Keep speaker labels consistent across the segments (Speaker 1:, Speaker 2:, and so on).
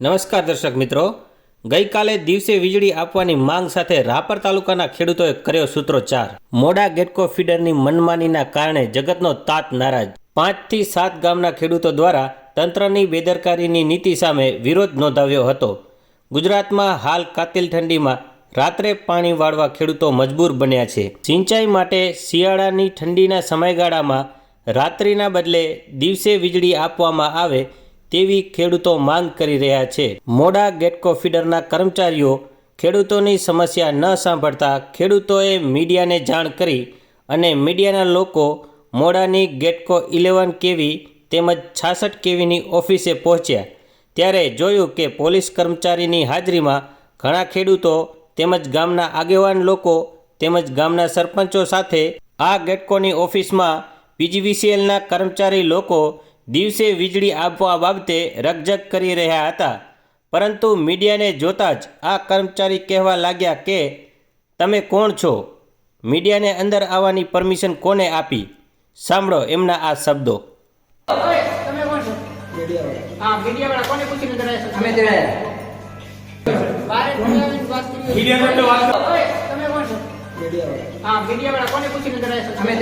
Speaker 1: નમસ્કાર દર્શક મિત્રો. ગઈકાલે દિવસે વીજળી આપવાની માંગ સાથે રાપર તાલુકાના ખેડૂતોએ કર્યો સૂત્રોચ્ચાર. મોડા ગેટકો ફીડરની મનમાનીના કારણે જગતનો તાત નારાજ. પાંચથી સાત ગામના ખેડૂતો દ્વારા તંત્રની બેદરકારીની નીતિ સામે વિરોધ નોંધાવ્યો હતો. ગુજરાતમાં હાલ કાતિલ ઠંડીમાં રાત્રે પાણી વાળવા ખેડૂતો મજબૂર બન્યા છે. સિંચાઈ માટે શિયાળાની ઠંડીના સમયગાળામાં રાત્રિના બદલે દિવસે વીજળી આપવામાં આવે તેવી ખેડૂતો માંગ કરી રહ્યા છે. મોડા ગેટકો ફીડરના કર્મચારીઓ ખેડૂતોની સમસ્યા ન સાંભળતા ખેડૂતોએ મીડિયાને જાણ કરી અને મીડિયાના લોકો મોડાની ગેટકો ઇલેવન કેવી તેમજ છાસઠ કેવીની ઓફિસે પહોંચ્યા. ત્યારે જોયું કે પોલીસ કર્મચારીની હાજરીમાં ઘણા ખેડૂતો તેમજ ગામના આગેવાન લોકો તેમજ ગામના સરપંચો સાથે આ ગેટકોની ઓફિસમાં પીજીવીસીએલના કર્મચારી લોકો દિવસે વીજળી આપવા બાબતે રકઝક કરી રહ્યા હતા. પરંતુ મીડિયાને જોતા જ આ કર્મચારી કહેવા લાગ્યા કે તમે કોણ છો? મીડિયાને અંદર આવવાની પરમિશન કોને આપી? સાંભળો એમના આ શબ્દો.
Speaker 2: તમે કોણ છો? હા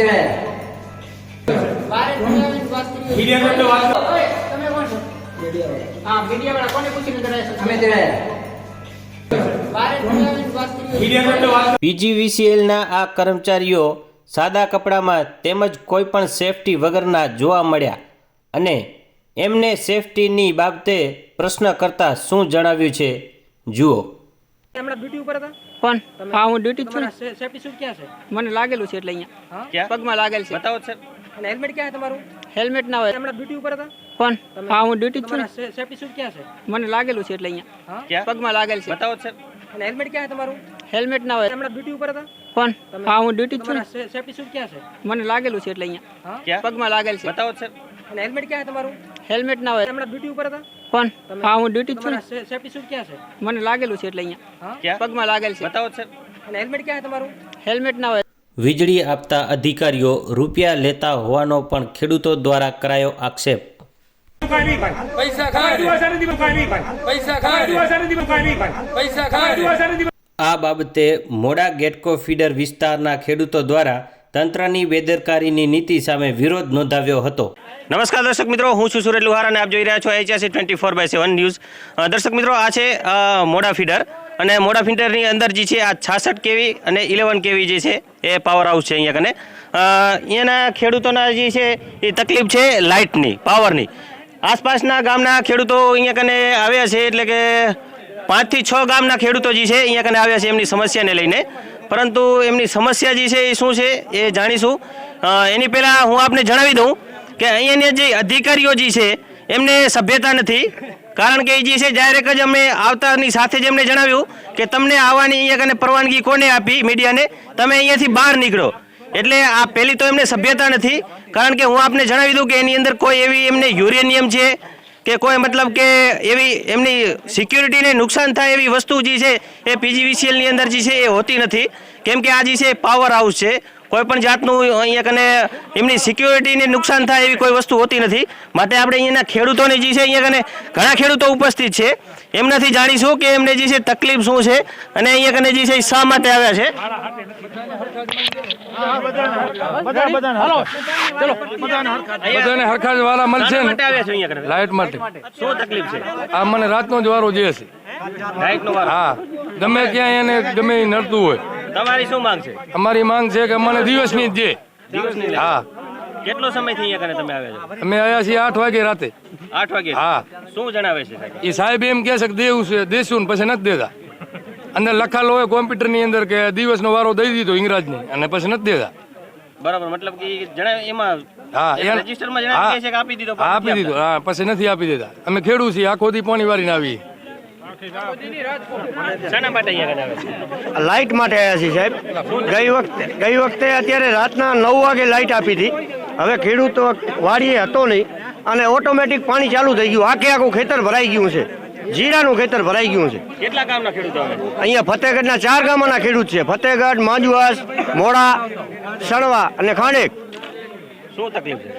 Speaker 2: મીડિયા વાત કરી
Speaker 3: મીડિયા વાત કરો.
Speaker 2: તમે કોણ છો મીડિયા હા મીડિયા વાળા કોને પૂછીને
Speaker 4: અમે.
Speaker 1: પીજીવીસીએલના આ કર્મચારીઓ સાદા કપડામાં તેમજ કોઈ પણ સેફટી વગરના જોવા મળ્યા. અને એમને સેફટીની બાબતે પ્રશ્ન કરતા શું જણાવ્યું છે? જુઓ.
Speaker 2: હમણાં ડ્યુટી ઉપર હતા?
Speaker 5: કોણ? હા હું ડ્યુટી છું
Speaker 2: સેફટી સૂટ ક્યાં છે?
Speaker 5: મને લાગેલું છે એટલે અહીંયા. પગમાં લાગેલ છે.
Speaker 1: બતાવો સર
Speaker 2: અને હેલ્મેટ ક્યાં તમારું?
Speaker 5: હેલ્મેટ ના હોય.
Speaker 2: હમણાં ડ્યુટી ઉપર હતા?
Speaker 5: કોણ? હા હું ડ્યુટી જ છું ને.
Speaker 2: તમારા સેફટી સૂટ ક્યાં છે?
Speaker 5: મને લાગેલું છે એટલે અહીંયા. પગમાં લાગેલ છે.
Speaker 1: બતાવો સર
Speaker 2: અને હેલ્મેટ ક્યાં છે તમારું?
Speaker 5: હેલ્મેટ ના હોય.
Speaker 2: હમણાં ડ્યુટી ઉપર હતા?
Speaker 5: કોણ? હા હું ડ્યુટી જ છું ને.
Speaker 2: તમારા સેફટી સૂટ ક્યાં છે?
Speaker 5: મને લાગેલું છે એટલે અહીંયા. પગમાં લાગેલ છે.
Speaker 1: બતાવો સર
Speaker 2: અને હેલ્મેટ ક્યાં છે તમારું?
Speaker 5: હેલ્મેટ ના હોય.
Speaker 2: હમણાં ડ્યુટી ઉપર હતા?
Speaker 5: કોણ? હા હું ડ્યુટી જ છું ને.
Speaker 2: તમારા સેફટી સૂટ ક્યાં છે?
Speaker 5: મને લાગેલું છે એટલે અહીંયા. પગમાં લાગેલ છે.
Speaker 1: બતાવો સર
Speaker 2: અને હેલ્મેટ ક્યાં છે તમારું?
Speaker 5: હેલ્મેટ ના હોય.
Speaker 1: વીજળી આપતા અધિકારીઓ રૂપિયા લેતા હોવાનો પણ ખેડૂતો દ્વારા કરાયો આક્ષેપ. આ બાબતે મોડા ગેટકો ફીડર વિસ્તારના ખેડૂતો દ્વારા તંત્રની બેદરકારીની નીતિ સામે વિરોધ નોંધાવ્યો હતો. નમસ્કાર દર્શક મિત્રો હું છું સુરેશ લુહાર અને આપ જોઈ રહ્યા છો HAC twenty four by seven news દર્શક મિત્રો આ છે મોડા ફીડર. અને મોડા ફિલ્ટરની અંદર જે છે આ છાસઠ કેવી અને ઇલેવન કેવી જે છે, એ પાવર હાઉસ છે અહીંયા કને. અહીંયાના ખેડૂતોના જે છે, એ તકલીફ છે લાઇટની પાવરની આસપાસના ગામના ખેડૂતો અહીંયા કને આવ્યા છે એટલે કે પાંચથી છ ગામના ખેડૂતો જે છે અહીંયા કને આવ્યા છે એમની સમસ્યાને લઈને. પરંતુ એમની સમસ્યા જે છે એ શું છે એ જાણીશું. એની પહેલાં હું આપને જણાવી દઉં કે અહીંયાના જે અધિકારીઓ જે છે, એમને સભ્યતા નથી. કારણ કે જે છે ડાયરેક્ટ જ અમે આવતાની સાથે જ એમને જણાવ્યું કે તમને આવવાની અહીંયા કને પરવાનગી કોને આપી મીડિયાને? તમે અહીંયાથી બહાર નીકળો. એટલે આ પહેલી તો એમને સભ્યતા નથી, કારણ કે હું આપને જણાવી દઉં કે એની અંદર કોઈ એવી એમને યુરેનિયમ છે કે કોઈ મતલબ કે એવી એમની સિક્યુરિટીને નુકસાન થાય એવી વસ્તુ જે છે, એ પીજીવીસીએલની અંદર જે છે, એ હોતી નથી. કેમ કે આ જે છે પાવર હાઉસ છે. કોઈ પણ જાતનું અહીંયા કને એમની સિક્યુરિટીને નુકસાન થાય એવી કોઈ વસ્તુ હોતી નથી. માટે આપણે અહીંયાના ખેડૂતોને જે છે અહીંયા કને ઘણા ખેડૂતો ઉપસ્થિત છે. એમનાથી જાણીશું કે એમને જે છે તકલીફ શું છે અને અહીંયા કને જે છે શા માટે આવ્યા છે.
Speaker 6: બધાને હરખા જ મળશે ને?
Speaker 1: માટે આવ્યા છે અહીંયા કને.
Speaker 6: લાઇટ માટે.
Speaker 1: શું તકલીફ છે?
Speaker 6: આ મને રાતનો જ વારો જે છે. હા. ગમે ક્યાં એને ગમે નડતું હોય.
Speaker 1: તમારી શું માંગ છે?
Speaker 6: અમારી માંગ છે કે અમને દિવસની જ
Speaker 1: દે.
Speaker 6: હા.
Speaker 1: કેટલો સમયથી અહીંયા કને તમે આવ્યા છો?
Speaker 6: અમે આવ્યા છીએ આઠ વાગે રાતે.
Speaker 1: આઠ વાગે?
Speaker 6: હા.
Speaker 1: શું જણાવે છે
Speaker 6: એ સાહેબ એમ કહે છે કે દેવું છે દેશું ને પછી નથી દેતા. અને લખાલો હોય કોમ્પ્યુટરની અંદર કે દિવસનો વારો દઈ દીધો ઇંગ્રાજની અને પછી નથી દેતા.
Speaker 1: બરાબર મતલબ કે જણાવે એમાં
Speaker 6: હા
Speaker 1: રજિસ્ટરમાં જણાવી છે કે આપી દીધો
Speaker 6: આપી
Speaker 1: નથી
Speaker 6: દીધો હા પછી નથી આપી દેતા. અમે ખેડૂત છીએ આખો દી પાણી વાળીને આવી
Speaker 7: લાઇટ માટે આવ્યા છીએ સાહેબ. ગઈ વખતે ગઈ વખતે અત્યારે રાતના નવ વાગે લાઇટ આપી હતી. હવે ખેડૂતો વાડીએ હતો નહીં અને ઓટોમેટિક પાણી ચાલુ થઈ ગયું. આખે આખું ખેતર ભરાઈ ગયું છે. જીરાનું ખેતર ભરાઈ ગયું છે.
Speaker 1: કેટલા ગામના ખેડૂતો
Speaker 7: અહીંયા ફતેહગઢના ચાર ગામના ખેડૂત છે. ફતેહગઢ માંજુઆસ મોડા સણવા અને ખાંડેક.
Speaker 1: શું તકલીફ છે?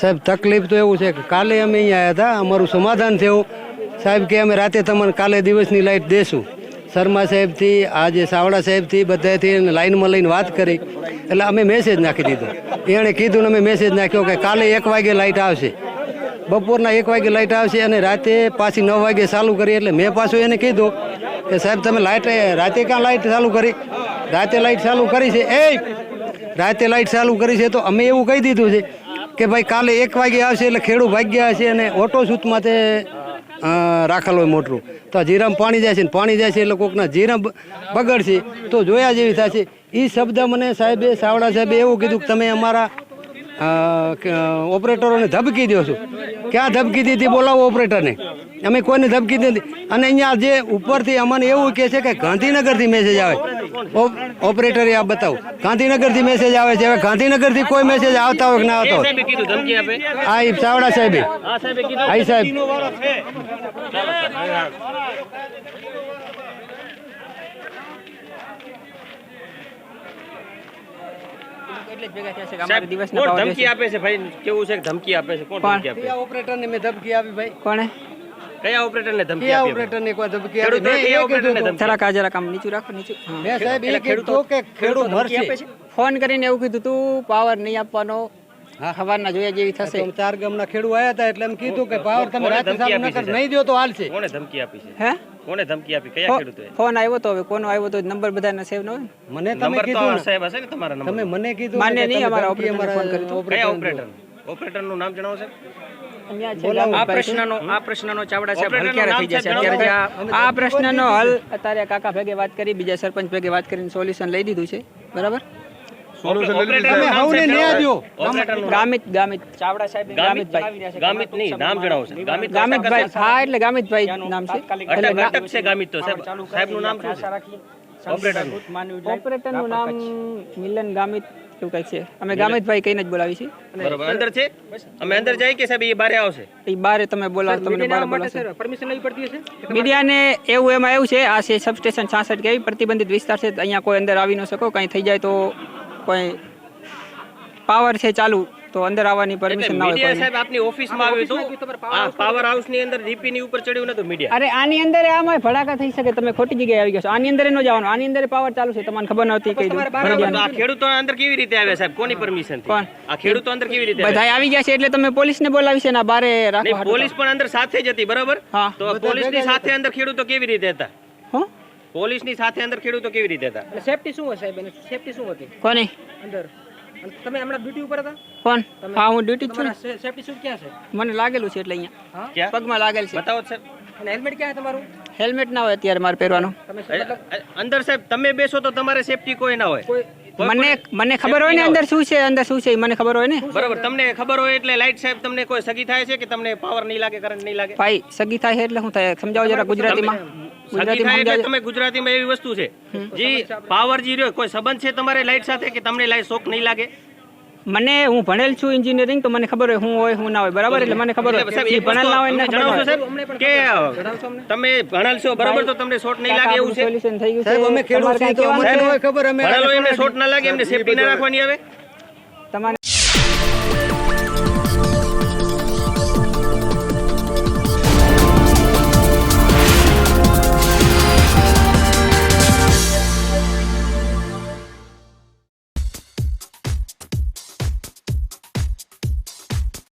Speaker 8: સાહેબ તકલીફ તો એવું છે કે કાલે અમે અહીંયા આવ્યા હતા. અમારું સમાધાન થયું.
Speaker 4: સાહેબ કે અમે રાતે તમને કાલે દિવસની લાઈટ દેશું. શર્મા સાહેબથી, આજે સાવડા સાહેબથી બધાથી લાઇનમાં લઈને વાત કરી. એટલે અમે મેસેજ નાખી દીધો. એણે કીધું ને અમે મેસેજ નાખ્યો કે કાલે એક વાગે લાઈટ આવશે. બપોરના એક વાગે લાઇટ આવશે અને રાતે પાછી નવ વાગે ચાલુ કરી. એટલે મેં પાછું એને કીધું કે સાહેબ, તમે લાઇટ રાતે ક્યાં લાઇટ ચાલુ કરી? રાતે લાઇટ ચાલુ કરી છે. એ રાતે લાઇટ ચાલુ કરી છે તો અમે એવું કહી દીધું છે કે ભાઈ કાલે એક વાગે આવશે એટલે ખેડૂત ભાગ્યા હશે અને ઓટો સૂતમાં તે રાખેલ હોય મોટરું તો જીરામાં પાણી જાય છે ને પાણી જાય છે એટલે કોકના જીરા બગડશે. તો જોયા જેવી થશે. એ શબ્દ મને સાહેબે, સાવડા સાહેબે એવું કીધું કે તમે અમારા ઓપરેટરોને ધબકી દો છું. ક્યાં ધબકી દીધી બોલાવો ઓપરેટરને. અમે કોઈને ધબકી દીધી. અને અહીંયા જે ઉપરથી અમને એવું કહે છે કે ગાંધીનગરથી મેસેજ આવે. ઓપ- ઓપરેટરે આ બતાવું. ગાંધીનગરથી મેસેજ આવે છે. હવે ગાંધીનગરથી કોઈ મેસેજ આવતા હોય કે ના આવતા હોય? ઈ ચાવડા સાહેબે.
Speaker 1: હા સાહેબે કીધું
Speaker 4: આઈ સાહેબ
Speaker 5: એટલે જ ભેગા થયા છે કે દિવસના
Speaker 1: કોણ
Speaker 5: power
Speaker 1: ધમકી
Speaker 5: રહેશે.
Speaker 1: આપે છે ભાઈ? કેવું છે કે ધમકી આપે છે? કોણ
Speaker 5: કોણ?
Speaker 1: ધમકી આપે
Speaker 4: કયા ઓપરેટરને મેં ધમકી આપી ભાઈ?
Speaker 5: કોણે?
Speaker 1: કયા ઓપરેટરને ધમકી
Speaker 4: કયા
Speaker 1: આપી
Speaker 4: ઓપરેટરને કોઈ ધમકી આપી?
Speaker 1: ખેડૂતોએ
Speaker 4: મેં એ કીધું
Speaker 1: ઓપરેટરને
Speaker 4: હતું.
Speaker 1: ધમકી
Speaker 5: જરાક આ જરાક આમ નીચું રાખો નીચું. હા.
Speaker 4: મેં સાહેબ એ કીધું કે ખેડૂત મરશે.
Speaker 5: ફોન કરીને એવું કીધું તું પાવર નહીં આપવાનો
Speaker 4: હા.
Speaker 5: સવારના જોયા જેવી થશે.
Speaker 4: તો ચાર ગામના ખેડૂત આવ્યા હતા એટલે એમ કીધું કે પાવર તમે
Speaker 1: કોણે
Speaker 4: રાતે
Speaker 1: ધમકી
Speaker 4: ન
Speaker 1: આપી છે,
Speaker 4: કર નહીં દો તો હાલશે.
Speaker 1: કોણે ધમકી આપી છે?
Speaker 5: હે?
Speaker 1: કોણે ધમકી આપી? કયા ખેડૂતોએ?
Speaker 5: ફોન આવ્યો તો હવે કોનો આવ્યો તો નંબર બધાને સેવ ન હોય.
Speaker 4: મને તમે
Speaker 1: નંબર તો
Speaker 4: કીધું
Speaker 1: સાહેબ હશે ને તમારા નંબર.
Speaker 4: તમે મને કીધું
Speaker 5: માન્ય નહીં, અમારા ઓપરેટર ફોન કર્યો.
Speaker 1: કયા
Speaker 4: ઓપરેટર
Speaker 1: ઓપરેટરનું નામ જણાવશે
Speaker 2: આ પ્રશ્નનો આ પ્રશ્નનો ચાવડા સાહેબ હલ ક્યારે થઈ જશે. અત્યારે આ
Speaker 5: આ પ્રશ્નનો હલ અત્યારે કાકા ભેગે વાત કરી બીજા સરપંચ ભેગે વાત કરીને સોલ્યુશન લઈ દીધું છે. બરાબર?
Speaker 1: ઓપરેટરનું
Speaker 4: તમે હવને ન્યાય
Speaker 1: જણાવો.
Speaker 4: દ્યો.
Speaker 1: ઓપરેટરનું નામ.
Speaker 5: ગામિત ગામિત.
Speaker 2: ચાવડા સાહેબ
Speaker 1: ગામિત
Speaker 5: જણાવી રહ્યા છે કે
Speaker 1: ગામિત નહીં નામ જણાવો છે. ગામિત
Speaker 5: ગામિતભાઈ હા એટલે ગામિતભાઈ નામ છે. એટલે ગા-
Speaker 1: છે ગામિત તો. સાહેબ સાહેબનું નામ શું છે? ઓપરેટરનું
Speaker 5: ઓપરેટરનું નામ મિલન ગામિત એવું કંઈક છે. અમે ગામિતભાઈ કહીને જ બોલાવી છીએ.
Speaker 1: બરોબર. અંદર છે? અમે અંદર જઈએ કે સાહેબ એ બારે આવશે?
Speaker 5: એ બારે તમે બોલાવો તમને બારે બોલાવશે.
Speaker 2: પરમિશન લેવી પડતી હશે?
Speaker 5: મીડિયાને એવું એમાં એવું છે આ છે સબસ્ટેશન છાસઠ કેવી પ્રતિબંધિત વિસ્તાર છે અહીંયા કોઈ અંદર આવી ન શકો કંઈ થઈ જાય તો કોઈ પાવર છે ચાલુ તો અંદર આવવાની પરમિશન ના હોય
Speaker 1: મીડિયા સાહેબ આપની ઓફિસમાં આવ્યું હતું આ પાવર હાઉસની અંદર ડીપી ની ઉપર ચડ્યું નતું મીડિયા
Speaker 5: અરે આની અંદર આમાં ભડાકા થઈ શકે તમે ખોટી જગ્યાએ આવી ગયા છો. આની અંદર ન જવાનું આની અંદર પાવર ચાલુ છે તમને ખબર નહોતી કઈ દઉં
Speaker 1: તો આ ખેડૂતો અંદર કેવી રીતે આવ્યા સાહેબ? કોની
Speaker 5: પરમિશનથી?
Speaker 1: આ ખેડૂતો અંદર કેવી રીતે?
Speaker 5: બધા આવી? ગયા છે એટલે તમે પોલીસ ને બોલાવી છે ને આ બારે રાખો
Speaker 1: પોલીસ પણ અંદર સાથે જ હતી બરાબર? તો પોલીસની સાથે અંદર ખેડૂતો કેવી રીતે હતા?
Speaker 5: હું?
Speaker 1: પોલીસની સાથે અંદર ખેડૂતો કેવી રીતે હતા?
Speaker 2: અને સેફટી શું હોય સાહેબ એની સેફટી શું હતી?
Speaker 5: કોની?
Speaker 2: અંદર. અને તમે હમણાં ડ્યુટી ઉપર હતા?
Speaker 5: કોણ? હા હું ડ્યુટી છું
Speaker 2: સેફટી શું ક્યાં છે?
Speaker 5: મને લાગેલું છે એટલે અહીંયા.
Speaker 1: ક્યાં?
Speaker 5: પગમાં લાગેલ છે.
Speaker 1: બતાવો સાહેબ
Speaker 2: અને હેલ્મેટ ક્યાં છે તમારું?
Speaker 5: હેલ્મેટ ના હોય અત્યારે મારે પહેરવાનું.
Speaker 1: અંદર સાહેબ તમે બેસો તો તમારે સેફટી કોઈ ના હોય.
Speaker 5: મને મને ખબર હોય ને અંદર શું છે અંદર શું છે મને ખબર હોય ને?
Speaker 1: બરાબર તમને ખબર હોય એટલે લાઈટ સાહેબ તમને કોઈ સગી થાય છે કે તમને પાવર નહીં લાગે કરંટ નહીં લાગે?
Speaker 5: ભાઈ સગી થાય એટલે શું થાય? સમજાવો જરા ગુજરાતીમાં.
Speaker 1: સગી
Speaker 5: ગુજરાતીમાં
Speaker 1: થાય એટલે
Speaker 5: સમજાવજો.
Speaker 1: તમે ગુજરાતીમાં એવી વસ્તુ છે. જી પાવર જી રહ્યો કોઈ સંબંધ છે તમારે લાઈટ સાથે કે તમને લાઈટ શોક નહીં લાગે?
Speaker 5: મને હું ભણેલ છું એન્જિનિયરિંગ તો મને ખબર હોય હું હોય હું ના હોય. બરાબર? એટલે મને ખબર હોય. ભણેલ ના હોય
Speaker 1: જણાવશો સાહેબ કે તમે ભણેલ છો બરાબર? તો તમને શોર્ટ નહીં લાગે એવું છે?
Speaker 5: સોલ્યુશન થઈ ગયું
Speaker 4: સાહેબ અમે
Speaker 5: છે
Speaker 4: ખેડૂત છીએ તો અમને ખબર અમે
Speaker 1: ભણેલો એમને શોર્ટ ના લાગે એમને સેફટી ના રાખવાની આવે
Speaker 5: તમારે